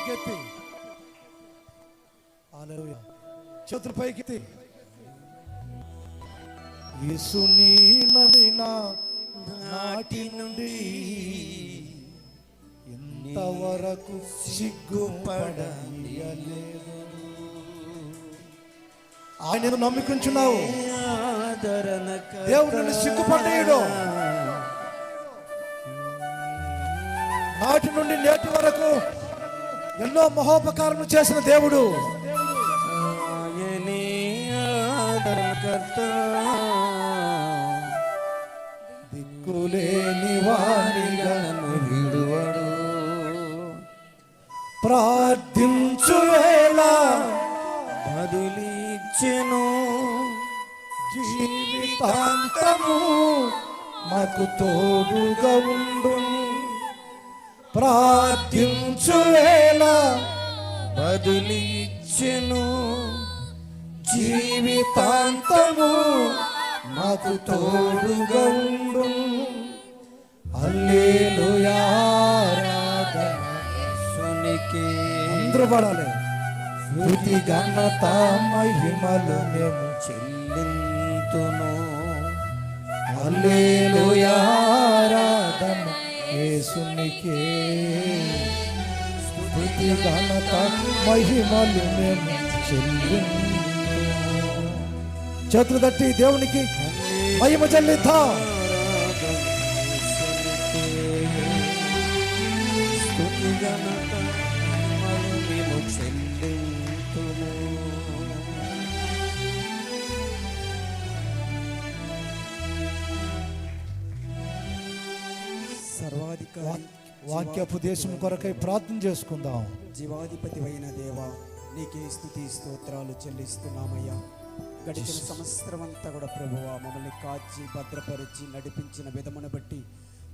పైకెత్తి. చేతులు పైకెత్తి. యేసుని నమ్మిన నాటి నుండి ఇంతవరకు సిగ్గుపడలేదు ఆయన నమ్ముకుంటున్నావు. దేవుడు నిన్ను సిగ్గుపడ్డాడు నాటి నుండి నేటి వరకు ఎన్నో మహోపకారం చేసిన దేవుడు. దిక్కులేని విడువడు. ప్రార్థించు వేళ బదులిచ్చెను. జీవితాంతము మాకు తోడుగా ఉండు ప్రార్థించు వేళ బదులిచ్చెను. జీవితాంతము నాకు తోడుగా ఉండు. సునికి అందరూ పాడాలి స్తుతి ఘనత మహిమలు మేము చెల్లింతును. హల్లెలూయా ఆరాధన యేసునికే స్తుతి ఘనత మహిమలు మేము చెల్లించు చేతులు తట్టి దేవునికి మహిమ చెల్లిద్దాం స్తుతి సర్వాధికారి వాక్యపు దేశం కొరకై ప్రార్థన చేసుకుందాం. జీవాధిపతి అయిన దేవ నీకే స్థుతి స్తోత్రాలు చెల్లిస్తున్నామయ్యా. గడిచిన సంవత్సరం అంతా కూడా ప్రభువా మమ్మల్ని కాచి భద్రపరిచి నడిపించిన విధమును బట్టి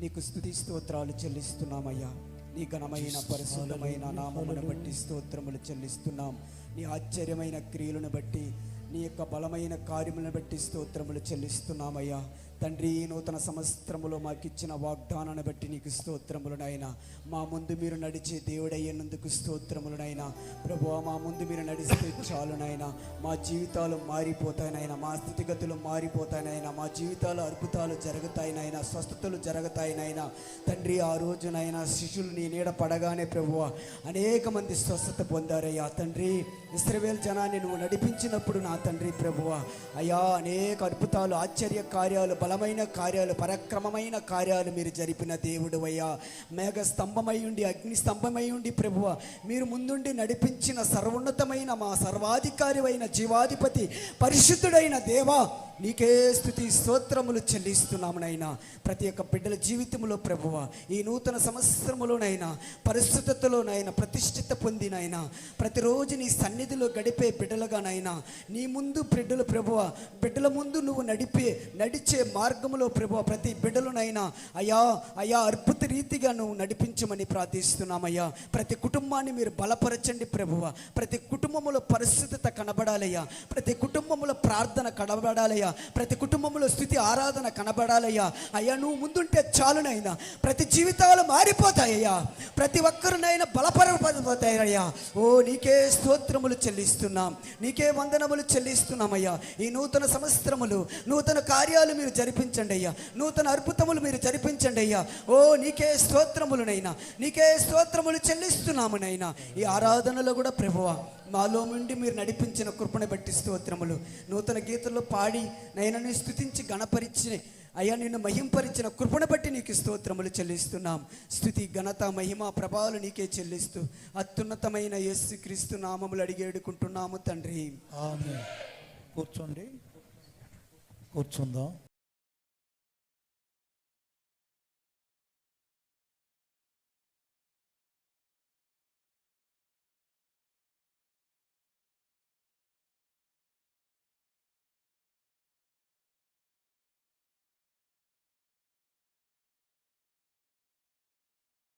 నీకు స్థుతి స్తోత్రాలు చెల్లిస్తున్నామయ్యా. నీ ఘనమైన పరిశుద్ధమైన నామమును బట్టి స్తోత్రములు చెల్లిస్తున్నాం. నీ ఆశ్చర్యమైన క్రియలను బట్టి నీ యొక్క బలమైన కార్యములను బట్టి స్తోత్రములు చెల్లిస్తున్నామయ్యా. తండ్రి ఈ నూతన సంవత్సరములో మాకు ఇచ్చిన వాగ్దానాన్ని బట్టి నీకు స్తోత్రములనైనా మా ముందు మీరు నడిచే దేవుడయ్యేందుకు స్తోత్రములనైనా ప్రభు మా ముందు మీరు నడిస్తే చాలునైనా మా జీవితాలు మారిపోతాయినైనా మా స్థితిగతులు మారిపోతాయినైనా మా జీవితాలు అద్భుతాలు జరుగుతాయినైనా స్వస్థతలు జరుగుతాయినైనా తండ్రి ఆ రోజునైనా శిష్యులు నీ నీడ పడగానే ప్రభువ అనేక మంది స్వస్థత పొందారయ్యా. తండ్రి ఇస్రవేల్ జనాన్ని నువ్వు నడిపించినప్పుడు నా తండ్రి ప్రభువ అయ్యా అనేక అద్భుతాలు ఆశ్చర్య కార్యాలు బలమైన కార్యాలు పరక్రమమైన కార్యాలు మీరు జరిపిన దేవుడు అయ్యా. మేఘ స్తంభమై ఉండి అగ్ని స్తంభమై ఉండి ప్రభువ మీరు ముందుండి నడిపించిన సర్వోన్నతమైన మా సర్వాధికారి అయిన జీవాధిపతి పరిశుద్ధుడైన దేవా నీకే స్థుతి స్తోత్రములు చెల్లిస్తున్నామునైనా. ప్రతి ఒక్క బిడ్డల జీవితంలో ప్రభువ ఈ నూతన సంవత్సరములోనైనా పరిస్థితుల్లోనైనా ప్రతిష్ఠిత పొందినైనా ప్రతిరోజు నీ సన్నిధిలో గడిపే బిడ్డలుగానైనా నీ ముందు బిడ్డలు ప్రభువ బిడ్డల ముందు నువ్వు నడిపే నడిచే మార్గములో ప్రభువ ప్రతి బిడ్డలునైనా అయ్యా అయ్యా అద్భుత రీతిగా నువ్వు నడిపించమని ప్రార్థిస్తున్నామయ్యా. ప్రతి కుటుంబాన్ని మీరు బలపరచండి ప్రభువ. ప్రతి కుటుంబములో పరిస్థితి కనబడాలయ్యా. ప్రతి కుటుంబములో ప్రార్థన కనబడాలయ్యా. ప్రతి కుటుంబంలో స్థుతి ఆరాధన కనబడాలయ్యా. అయ్యా నువ్వు ముందుంటే చాలునైనా. ప్రతి జీవితాలు మారిపోతాయ్యా ప్రతి ఒక్కరినైనా బలపరపడిపోతాయ్యా ఓ నీకే స్తోత్రములు చెల్లిస్తున్నాం. నీకే వందనములు చెల్లిస్తున్నామయ్యా. ఈ నూతన సంవత్సరములు నూతన కార్యాలు మీరు జరిపించండి అయ్యా నూతన అద్భుతములు మీరు జరిపించండి అయ్యా ఓ నీకే స్తోత్రములునైనా. నీకే స్తోత్రములు చెల్లిస్తున్నామునైనా. ఈ ఆరాధనలో కూడా ప్రభువా మాలో నుండి మీరు నడిపించిన కృపను బట్టి స్తోత్రములు. నూతన గీతల్లో పాడి నయనని స్థుతించి గణపరిచి అయ్యా నిన్ను మహింపరిచిన కృపను బట్టి నీకు స్తోత్రములు చెల్లిస్తున్నాం. స్థుతి ఘనత మహిమ ప్రభావాలు నీకే చెల్లిస్తూ అత్యున్నతమైన యస్సు క్రీస్తు నామములు అడిగేడుకుంటున్నాము తండ్రి. కూర్చోండి. కూర్చుందాం.